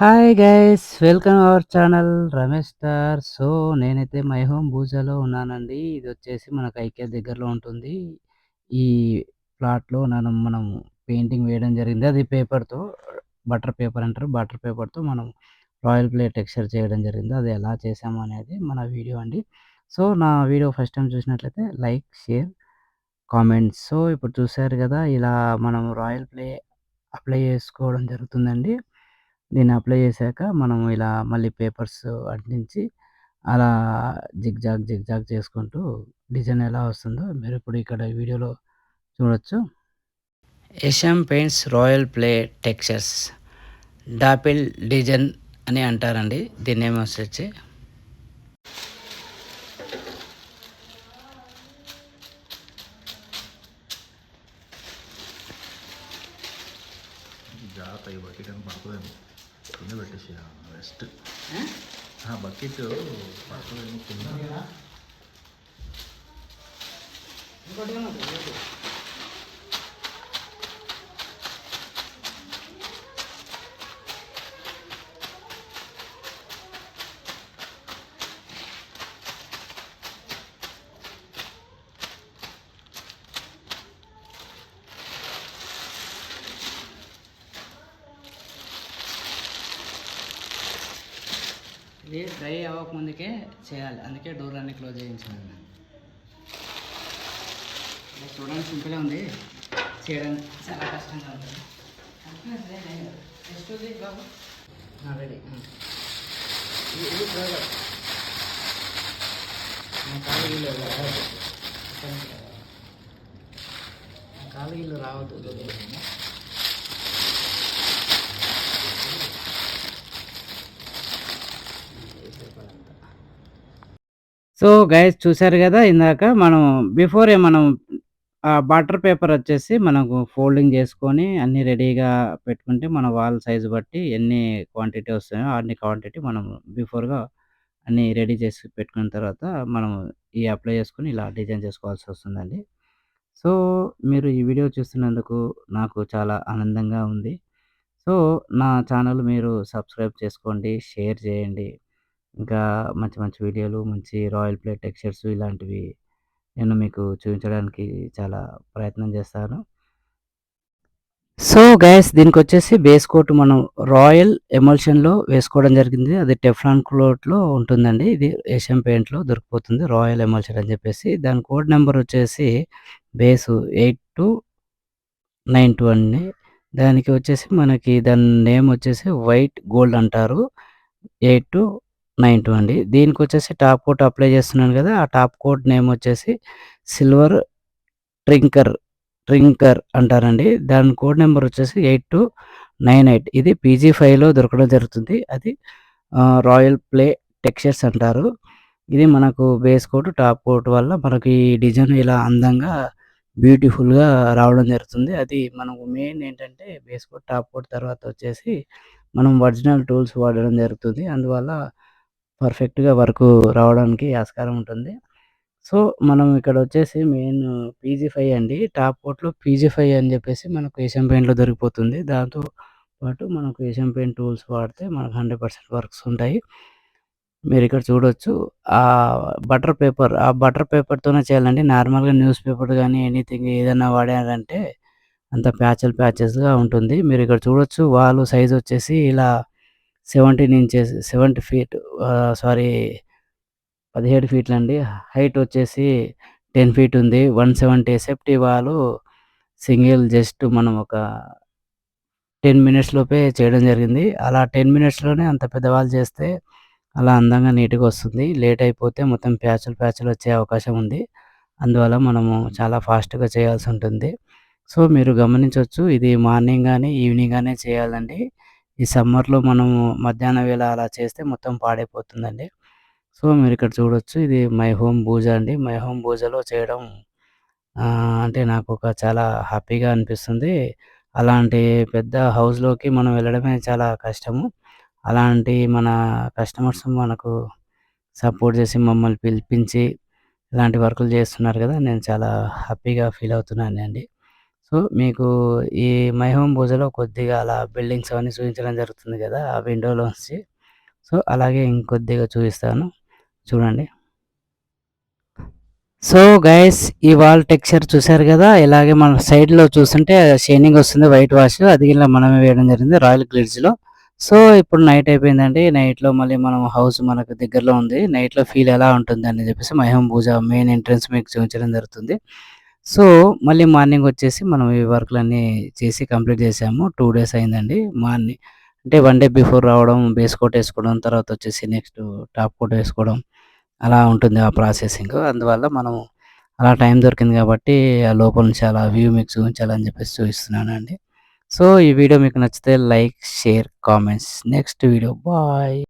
Hi guys welcome our channel Ramesh star so నేనైతే my home భూజాలో ఉన్నానండి. ఇది వచ్చేసి మనకు ఐకే దగ్గరలో ఉంటుంది. ఈ ప్లాట్లో నన్ను మనం పెయింటింగ్ వేయడం జరిగింది. అది పేపర్తో బటర్ పేపర్ అంటారు. బటర్ పేపర్తో మనం రాయల్ ప్లే టెక్స్చర్ చేయడం జరిగింది. అది ఎలా చేసాము అనేది మన వీడియో అండి. సో నా వీడియో ఫస్ట్ టైం చూసినట్లయితే లైక్ షేర్ కామెంట్స్ సో ఇప్పుడు చూసారు కదా ఇలా మనం రాయల్ ప్లే అప్లై చేసుకోవడం జరుగుతుందండి. దీన్ని అప్లై చేశాక మనం ఇలా మళ్ళీ పేపర్స్ అంటించి అలా జిగ్జాగ్ జిగ్జాగ్ చేసుకుంటూ డిజైన్ ఎలా వస్తుందో మీరు ఇప్పుడు ఇక్కడ వీడియోలో చూడొచ్చు. Asian paints royal play textures dapple design అని అంటారండి. దీన్ని ఏమో వచ్చి జాగ్రత్త ఈ బకెట్ అని కింద పెట్టేసి రెస్ట్ బకెట్ పడుతుందేమో కింద ఇది డ్రై అవ్వకముందుకే చేయాలి. అందుకే డోర్ అన్ని క్లోజ్ చేయించాలి. ఇది చూడడానికి సింపుల్గా ఉంది. చేయడానికి చాలా కష్టంగా ఉంటుంది రెడీ. ఇది క్లోజ్ కాలు రావద్దు. కాలు రావద్దు. సో గైస్ చూసారు కదా ఇందాక మనం బిఫోరే మనం ఆ బటర్ పేపర్ వచ్చేసి మనకు ఫోల్డింగ్ చేసుకొని అన్ని రెడీగా పెట్టుకుంటే మన వాల్ సైజు బట్టి ఎన్ని క్వాంటిటీ వస్తాయో అన్ని క్వాంటిటీ మనం బిఫోర్గా అన్నీ రెడీ చేసి పెట్టుకున్న తర్వాత మనం ఈ అప్లై చేసుకొని ఇలా డిజైన్ చేసుకోవాల్సి వస్తుందండి. సో మీరు ఈ వీడియో చూస్తున్నందుకు నాకు చాలా ఆనందంగా ఉంది. సో నా ఛానల్ మీరు సబ్స్క్రైబ్ చేసుకోండి షేర్ చేయండి. ఇంకా మంచి మంచి వీడియోలు మంచి రాయల్ ప్లే టెక్స్చర్స్ ఇలాంటివి నేను మీకు చూపించడానికి చాలా ప్రయత్నం చేస్తాను. సో గ్యాస్ దీనికి వచ్చేసి బేస్ కోట్ మనం రాయల్ ఎమల్షన్లో వేసుకోవడం జరిగింది. అది టెఫ్లాన్ క్లోట్లో ఉంటుందండి. ఇది ఏషియన్ పెయింట్లో దొరికిపోతుంది రాయల్ ఎమల్షన్ అని చెప్పేసి. దాని కోడ్ నెంబర్ వచ్చేసి base eight two nine two అండి. దానికి వచ్చేసి మనకి దాని నేమ్ వచ్చేసి వైట్ గోల్డ్ అంటారు. ఎయిట్ టు నైన్ టూ అండి దీనికి వచ్చేసి టాప్ కోట్ అప్లై చేస్తున్నాను కదా ఆ టాప్ కోట్ నేమ్ వచ్చేసి సిల్వర్ ట్రింకర్ ట్రింకర్ అంటారండి. దాని కోడ్ నెంబర్ వచ్చేసి ఎయిట్ టూ నైన్ ఎయిట్. ఇది పీజీ ఫైవ్లో దొరకడం జరుగుతుంది. అది రాయల్ ప్లే టెక్స్చర్స్ అంటారు. ఇది మనకు బేస్ కోట్ టాప్ కోట్ వల్ల మనకి ఈ డిజైన్ ఇలా అందంగా బ్యూటిఫుల్గా రావడం జరుగుతుంది. అది మనకు మెయిన్ ఏంటంటే బేస్ కోట్ టాప్ కోట్ తర్వాత వచ్చేసి మనం ఒరిజినల్ టూల్స్ వాడడం జరుగుతుంది. అందువల్ల పర్ఫెక్ట్గా వర్క్ రావడానికి ఆస్కారం ఉంటుంది. సో మనం ఇక్కడ వచ్చేసి మెయిన్ పీజీ ఫైవ్ అండి. టాప్ కోట్లో పీజీ ఫైవ్ అని చెప్పేసి మనకు ఏషియన్ పెయింట్లో దొరికిపోతుంది. దాంతో పాటు మనకు ఏషియన్ పెయింట్ టూల్స్ వాడితే మనకు హండ్రెడ్ పర్సెంట్ వర్క్స్ ఉంటాయి. మీరు ఇక్కడ చూడొచ్చు. ఆ బటర్ పేపర్ ఆ బటర్ పేపర్తోనే చేయాలండి. నార్మల్గా న్యూస్ పేపర్ కానీ ఎనీథింగ్ ఏదైనా వాడారంటే అంత ప్యాచెల్ ప్యాచెస్గా ఉంటుంది. మీరు ఇక్కడ చూడొచ్చు. వాళ్ళు సైజ్ వచ్చేసి ఇలా seventeen inches seventy feet sorry పదిహేడు ఫీట్లు అండి హైట్ వచ్చేసి టెన్ ఫీట్ ఉంది. వన్ సెవెంటీ సేఫ్టీ వాళ్ళు సింగిల్ జస్ట్ మనం ఒక టెన్ మినిట్స్ లోపే చేయడం జరిగింది. అలా టెన్ మినిట్స్లోనే అంత పెద్దవాళ్ళు చేస్తే అలా అందంగా నీట్గా వస్తుంది. లేట్ అయిపోతే మొత్తం ప్యాచులు ప్యాచులు వచ్చే అవకాశం ఉంది. అందువల్ల మనము చాలా ఫాస్ట్గా చేయాల్సి ఉంటుంది. సో మీరు గమనించవచ్చు ఇది మార్నింగ్ కానీ ఈవినింగ్ కానీ చేయాలండి. ఈ సమ్మర్లో మనము మధ్యాహ్నం వేళ అలా చేస్తే మొత్తం పాడైపోతుందండి. సో మీరు ఇక్కడ చూడొచ్చు. ఇది మై హోమ్ పూజ అండి. మై హోమ్ పూజలో చేయడం అంటే నాకు ఒక చాలా హ్యాపీగా అనిపిస్తుంది. అలాంటి పెద్ద హౌస్లోకి మనం వెళ్ళడమే చాలా కష్టము. అలాంటి మన కస్టమర్స్ మనకు సపోర్ట్ చేసి మమ్మల్ని పిలిపించి ఇలాంటి వర్కులు చేస్తున్నారు కదా నేను చాలా హ్యాపీగా ఫీల్ అవుతున్నాను అండి సో మీకు ఈ మై హోమ్ భూజాలో కొద్దిగా అలా బిల్డింగ్స్ అవన్నీ చూపించడం జరుగుతుంది కదా ఆ విండోలోంచి. సో, అలాగే ఇంకొద్దిగా చూపిస్తాను. చూడండి. సో, గైస్ ఈ వాల్ టెక్స్చర్ చూసారు కదా ఇలాగే మన సైడ్‌లో చూస్తుంటే షైనింగ్ వస్తుంది వైట్ వాష్. అది ఇలా మనమే వేయడం జరిగింది రాయల్ గ్లిట్జ్‌లో. సో, ఇప్పుడు నైట్ అయిపోయిందండి. నైట్‌లో మళ్ళీ మనం హౌస్ మనకు దగ్గరలో ఉంది. నైట్‌లో ఫీల్ ఎలా ఉంటుంది అని చెప్పేసి మై హోమ్ మెయిన్ ఎంట్రన్స్ మీకు చూపించడం జరుగుతుంది. సో, మళ్ళీ మార్నింగ్ వచ్చేసి మనం ఈ వర్క్‌లన్నీ చేసి కంప్లీట్ చేసాము. టూ డేస్ అయిందండి. మార్నింగ్ అంటే వన్ డే బిఫోర్ రావడం, బేస్ కోట్ వేసుకోవడం తర్వాత వచ్చేసి నెక్స్ట్ టాప్ కోట్ వేసుకోవడం అలా ఉంటుంది ఆ ప్రాసెసింగ్. అందువల్ల మనం అలా టైం దొరికింది కాబట్టి ఆ లోపల నుంచి అలా వ్యూ మీకు చూపించాలని చెప్పేసి చూపిస్తున్నానండి. సో, ఈ వీడియో మీకు నచ్చితే like, share, comments. Next video bye.